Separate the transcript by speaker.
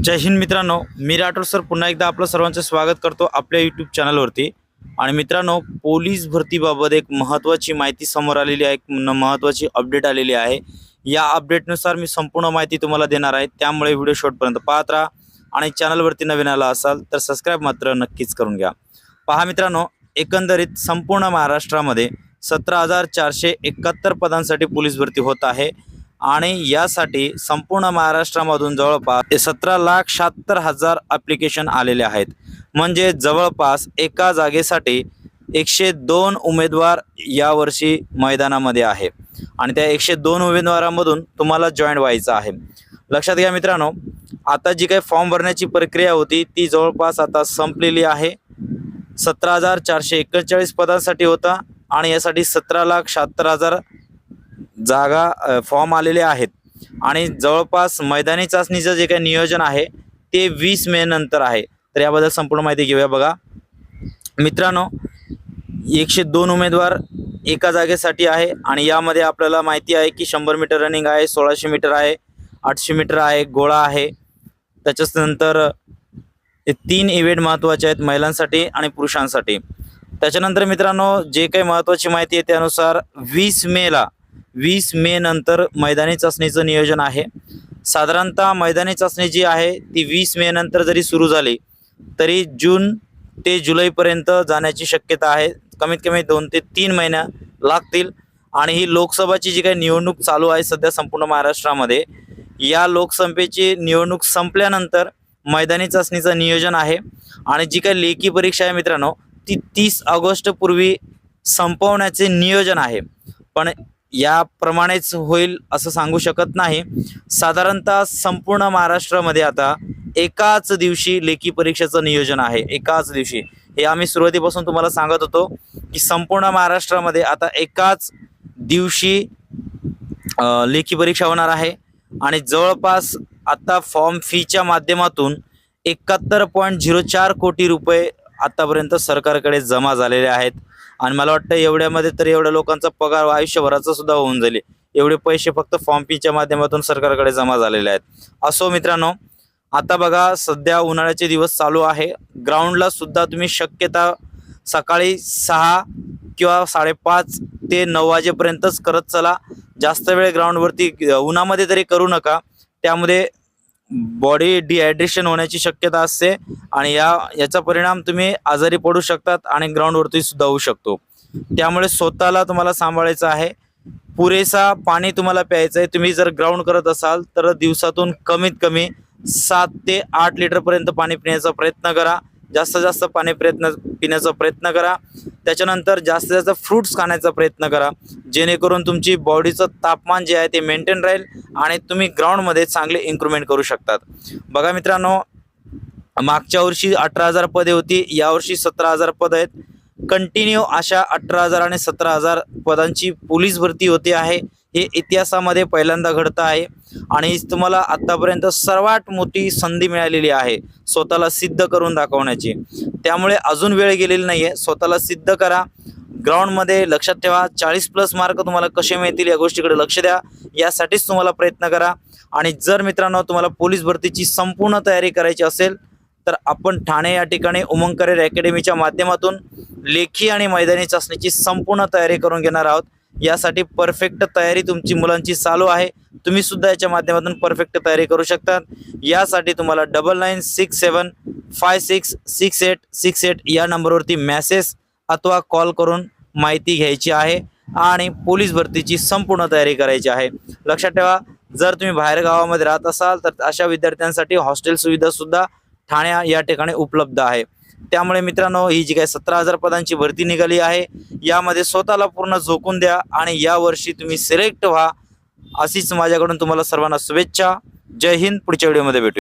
Speaker 1: जय हिंद मित्रांनो मी राठोड सर. पुन्हा एकदा आपलं सर्वांचं स्वागत करतो आपल्या यूट्यूब चॅनलवरती आणि मित्रांनो पोलीस भरतीबाबत एक महत्त्वाची माहिती समोर आलेली आहे एक न- महत्त्वाची अपडेट आलेली आहे. या अपडेटनुसार मी संपूर्ण माहिती तुम्हाला देणार आहे. त्यामुळे व्हिडिओ शॉर्टपर्यंत पाहत राहा. आणि चॅनलवरती नवीन आला असाल तर सबस्क्राईब मात्र नक्कीच करून घ्या. पहा मित्रांनो एकंदरीत संपूर्ण महाराष्ट्रामध्ये सतरा हजार चारशे एकाहत्तर पदांसाठी पोलीस भरती होत आहे. आणि यासाठी संपूर्ण महाराष्ट्रामधून जवळपास सतरा लाख शहात्तर हजार ॲप्लिकेशन आलेले आहेत. म्हणजे जवळपास एका जागेसाठी एकशे दोन उमेदवार यावर्षी मैदानामध्ये आहे. आणि त्या एकशे दोन उमेदवारांमधून तुम्हाला जॉईन व्हायचं आहे. लक्षात घ्या मित्रांनो आता जी काही फॉर्म भरण्याची प्रक्रिया होती ती जवळपास आता संपलेली आहे. सतरा हजार चारशे एकेचाळीस पदांसाठी होता आणि यासाठी सतरा लाख शहात्तर हजार जागा फॉर्म आलेले आहेत. आणि जवळपास मैदानी चाचणीचं जे काही नियोजन आहे ते वीस मे नंतर आहे. तर याबद्दल संपूर्ण माहिती घेऊया बघा. मित्रांनो एकशे दोन उमेदवार एका जागेसाठी आहे आणि यामध्ये आपल्याला माहिती आहे की शंभर मीटर रनिंग आहे सोळाशे मीटर आहे आठशे मीटर आहे गोळा आहे. त्याच्याच नंतर तीन इव्हेंट महत्त्वाचे आहेत महिलांसाठी आणि पुरुषांसाठी. त्याच्यानंतर मित्रांनो जे काही महत्त्वाची माहिती आहे त्यानुसार वीस मेला वीस मे नंतर मैदानी चाचणीचं नियोजन आहे. साधारणतः मैदानी चाचणी जी आहे ती वीस मे नंतर जरी सुरू झाली तरी जून ते जुलैपर्यंत जाण्याची शक्यता आहे. कमीत कमी दोन ते तीन महिन्या लागतील. आणि ही लोकसभाची जी काही निवडणूक चालू आहे सध्या संपूर्ण महाराष्ट्रामध्ये या लोकसभेची निवडणूक संपल्यानंतर मैदानी चाचणीचं नियोजन आहे. आणि जी काही लेखी परीक्षा आहे मित्रांनो ती तीस ऑगस्टपूर्वी संपवण्याचे नियोजन आहे. पण याप्रमाणेच होईल असं सांगू शकत नाही. साधारणतः संपूर्ण महाराष्ट्रामध्ये आता एकाच दिवशी लेखी परीक्षेचं नियोजन आहे. एकाच दिवशी. हे आम्ही सुरुवातीपासून तुम्हाला सांगत होतो की संपूर्ण महाराष्ट्रामध्ये आता एकाच दिवशी लेखी परीक्षा होणार आहे. आणि जवळपास आता फॉर्म फीच्या माध्यमातून एकाहत्तर पॉईंट झिरो चार कोटी रुपये आतापर्यंत सरकारकडे जमा झालेले आहेत. आणि मला वाटतं एवढ्यामध्ये तर एवढ्या लोकांचा पगार आयुष्यभराचा सुद्धा होऊन जाईल. एवढे पैसे फक्त फॉर्म फीच्या माध्यमातून सरकारकडे जमा झालेले आहेत. असो मित्रांनो आता बघा सध्या उन्हाळ्याचे दिवस चालू आहे. ग्राउंडला सुद्धा तुम्ही शक्यता सकाळी सहा किंवा साडेपाच ते नऊ वाजेपर्यंतच करत चला. जास्त वेळ ग्राउंडवरती उन्हामध्ये तरी करू नका. त्यामध्ये बॉडी डिहायड्रेशन होण्याची शक्यता असते आणि या याचा परिणाम तुम्ही आजारी पडू शकतात आणि ग्राउंडवरती सुद्धा होऊ शकतो. त्यामुळे स्वतःला तुम्हाला सांभाळायचं आहे. पुरेसा पाणी तुम्हाला प्यायचं आहे. तुम्ही जर ग्राउंड करत असाल तर दिवसातून कमीत कमी सात ते आठ लिटरपर्यंत पाणी पिण्याचा प्रयत्न करा. जास्तीत जास्त पाणी प्रयत्न पिण्याचा प्रयत्न करा. त्याच्यानंतर जास्तीत जास्त फ्रूट्स खाण्याचा प्रयत्न करा. जेणेकरून तुमची बॉडीचं तापमान जे आहे ते मेंटेन राहील आणि तुम्ही ग्राउंडमध्ये चांगले इम्प्रूव्हमेंट करू शकतात. बघा मित्रांनो मागच्या वर्षी अठरा हजार पदे होती यावर्षी सतरा हजार पद आहेत. कंटिन्यू अशा अठरा हजार आणि सतरा हजार पदांची पोलीस भरती होते आहे. हे इतिहासामध्ये पहिल्यांदा घडतं आहे. आणि तुम्हाला आत्तापर्यंत सर्वात मोठी संधी मिळालेली आहे स्वतःला सिद्ध करून दाखवण्याची. त्यामुळे अजून वेळ गेलेली नाही आहे स्वतःला सिद्ध करा. ग्राउंडमध्ये लक्षात ठेवा. चाळीस प्लस मार्क तुम्हाला कसे मिळतील या गोष्टीकडे लक्ष द्या. यासाठीच तुम्हाला प्रयत्न करा. आणि जर मित्रांनो तुम्हाला पोलीस भरतीची संपूर्ण तयारी करायची असेल तर आपण ठाणे या ठिकाणी उमंग करिअर अकॅडमीच्या माध्यमातून लेखी आणि मैदानी चाचणीची संपूर्ण तयारी करून घेणार आहोत. यासाठी परफेक्ट तयारी तुमची मुलांची चालू आहे. तुम्ही सुद्धा याच्या माध्यमातून परफेक्ट तयारी करू शकतात. यासाठी तुम्हाला double nine six seven five six six eight six eight या नंबरवरती मॅसेज अथवा कॉल करून माहिती घ्यायची आहे आणि पोलीस भरतीची संपूर्ण तयारी करायची आहे. लक्षात ठेवा जर तुम्ही बाहेर गावामध्ये राहत असाल तर अशा विद्यार्थ्यांसाठी हॉस्टेल सुविधासुद्धा ठाण्या या ठिकाणी उपलब्ध आहे. त्यामुळे मित्रांनो ही जी काही सतरा हजार पदांची भरती निघाली आहे यामध्ये स्वतःला पूर्ण झोकून द्या आणि यावर्षी तुम्ही सिलेक्ट व्हा. अशीच माझ्याकडून तुम्हाला सर्वांना शुभेच्छा. जय हिंद पुढच्या व्हिडिओमध्ये भेटू.